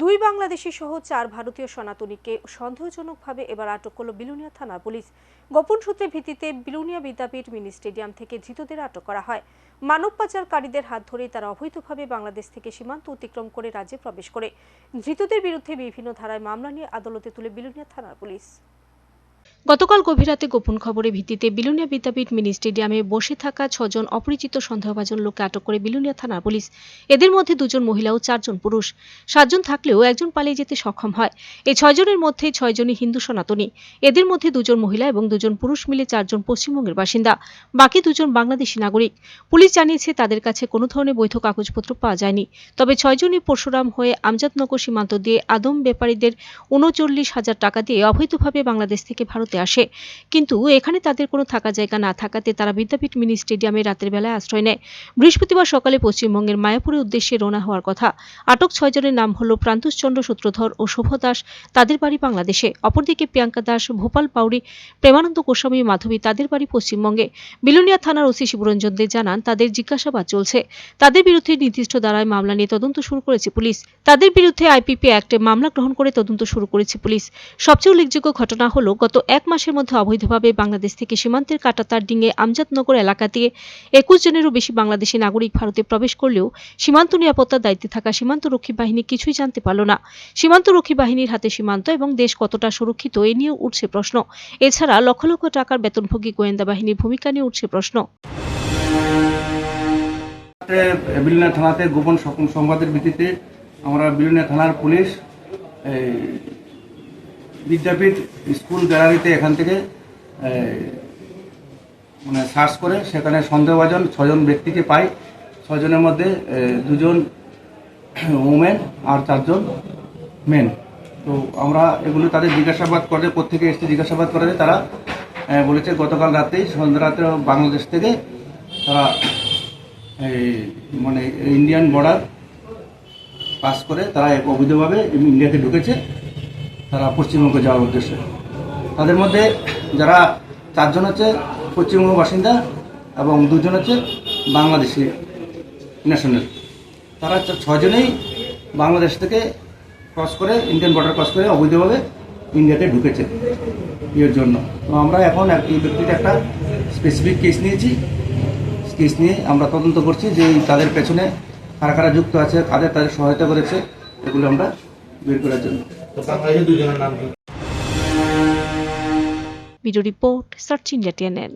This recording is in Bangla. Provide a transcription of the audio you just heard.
দুই বাংলাদেশি সহ চার ভারতীয় সনাতনীকে সন্দেহজনকভাবে এবার আটক করল বিলুনিয়া থানা পুলিশ। গোপন সূত্রের ভিত্তিতে বিলুনিয়া বিদ্যাপীঠ মিনি স্টেডিয়াম থেকে ধৃতদের আটক করা হয়। মানব পাচারকারীদের হাত ধরেই তারা অবৈধভাবে বাংলাদেশ থেকে সীমান্ত অতিক্রম করে রাজ্যে প্রবেশ করে। ধৃতদের বিরুদ্ধে বিভিন্ন ধারায় মামলা নিয়ে আদালতে তুলে বিলুনিয়া থানার পুলিশ। গতকাল গভীর রাতে গোপন খবরের ভিত্তিতে বিলুনিয়া বিদ্যাপীঠ মিনি স্টেডিয়ামে বসে থাকা ছজন অপরিচিত সন্দেহভাজন লোককে আটক করে বিলুনিয়া থানার পুলিশ। এদের মধ্যে দুজন মহিলা ও চারজন পুরুষ। সাতজন থাকলেও একজন পালিয়ে যেতে সক্ষম হয়। এই ছয়জনের মধ্যে ছয়জনই হিন্দু সনাতনী। এদের মধ্যে দুজন মহিলা এবং দুজন পুরুষ মিলে চারজন পশ্চিমবঙ্গের বাসিন্দা। বাকি দুজন বাংলাদেশি নাগরিক। পুলিশ জানিয়েছে তাদের কাছে কোনো ধরনের বৈধ কাগজপত্র পাওয়া যায়নি। তবে ছয়জনই পরশুরাম হয়ে আমজাদনগর সীমান্ত দিয়ে আদম ব্যাপারীদের উনচল্লিশ হাজার টাকা দিয়ে অবৈধভাবে বাংলাদেশ থেকে ভারতে আসে। কিন্তু এখানে তাদের কোনো থাকা জায়গা না থাকাতে তারা বিদ্যাপীঠ মিনি স্টেডিয়ামে রাতের বেলায় আশ্রয় নেয়। বৃহস্পতিবার সকালে পশ্চিমবঙ্গের মায়াপুরের উদ্দেশ্যে রওনা হওয়ার কথা। আটক ছয়জনের নাম হল প্রান্তুষ চন্দ্র সূত্রধর ও শুভ দাস। তাদের বাড়ি বাংলাদেশে। অপরদিকে প্রিয়াঙ্কা দাস, ভোপাল পাউরি, প্রেমানন্দ গোস্বামী মাধবী তাদের বাড়ি পশ্চিমবঙ্গে। বিলুনিয়া থানার ওসি শিবরঞ্জন দে জানান, তাদের জিজ্ঞাসাবাদ চলছে। তাদের বিরুদ্ধে নির্দিষ্ট দ্বারায় মামলা নিয়ে তদন্ত শুরু করেছে পুলিশ। তাদের বিরুদ্ধে আইপিপি অ্যাক্টে মামলা গ্রহণ করে তদন্ত শুরু করেছে পুলিশ। সবচেয়ে উল্লেখযোগ্য ঘটনা হল গত এক মাসের মধ্যে অবৈধভাবে বাংলাদেশ থেকে সীমান্তের কাটাতার ডিঙে আমজাদনগর এলাকা দিয়ে একুশ জনেরও বেশি বাংলাদেশি নাগরিক ভারতে প্রবেশ করলেও সীমান্ত নিরাপত্তার দায়িত্বে থাকা সীমান্তরক্ষী বাহিনী কিছুই জানতে পারল না। সীমান্তরক্ষী বাহিনীর হাতে সীমান্ত এবং দেশ কতটা সুরক্ষিত এ নিয়েও উঠছে প্রশ্ন। এছাড়া লক্ষ লক্ষ টাকার বেতনভোগী গোয়েন্দা বাহিনীর ভূমিকা নিয়ে উঠছে প্রশ্ন। রাতে বিলুনিয়া থানাতে গোপন সংবাদের ভিত্তিতে আমরা বিলুনিয়া থানার পুলিশ বিদ্যাপীঠ স্কুল গ্যালারিতে এখান থেকে মানে সার্চ করে সেখানে সন্দেহভাজন ছজন ব্যক্তিকে পাই। ছজনের মধ্যে দুজন ওমেন আর চারজন মেন। তো আমরা এগুলো তাদের জিজ্ঞাসাবাদ করে কোথেকে এসে জিজ্ঞাসাবাদ করে তারা বলেছে গতকাল রাতেই সন্ধ্যা রাতে বাংলাদেশ থেকে তারা এই মানে ইন্ডিয়ান বর্ডার পাস করে তারা অবৈধভাবে ইন্ডিয়াতে ঢুকেছে। তারা পশ্চিমবঙ্গে যাওয়ার উদ্দেশ্যে। তাদের মধ্যে যারা চারজন হচ্ছে পশ্চিমবঙ্গ বাসিন্দা এবং দুজন হচ্ছে বাংলাদেশি ন্যাশনাল তারা ছজনেই বাংলাদেশ থেকে ক্রস করে ইন্ডিয়ান বর্ডার ক্রস করে অবৈধভাবে ইন্ডিয়াতে ঢুকেছে এর জন্য। তো আমরা এখন এই ব্যক্তির একটা স্পেসিফিক কেস নিয়েছি। কেস নিয়ে আমরা তদন্ত করছি যে তাদের পেছনে কারা কারা যুক্ত আছে, কাদের তাদের সহায়তা করেছে, এগুলো আমরা বের করার জন্য। তো বাংলাদেশের দুজনের নাম কি? Video report search India TNN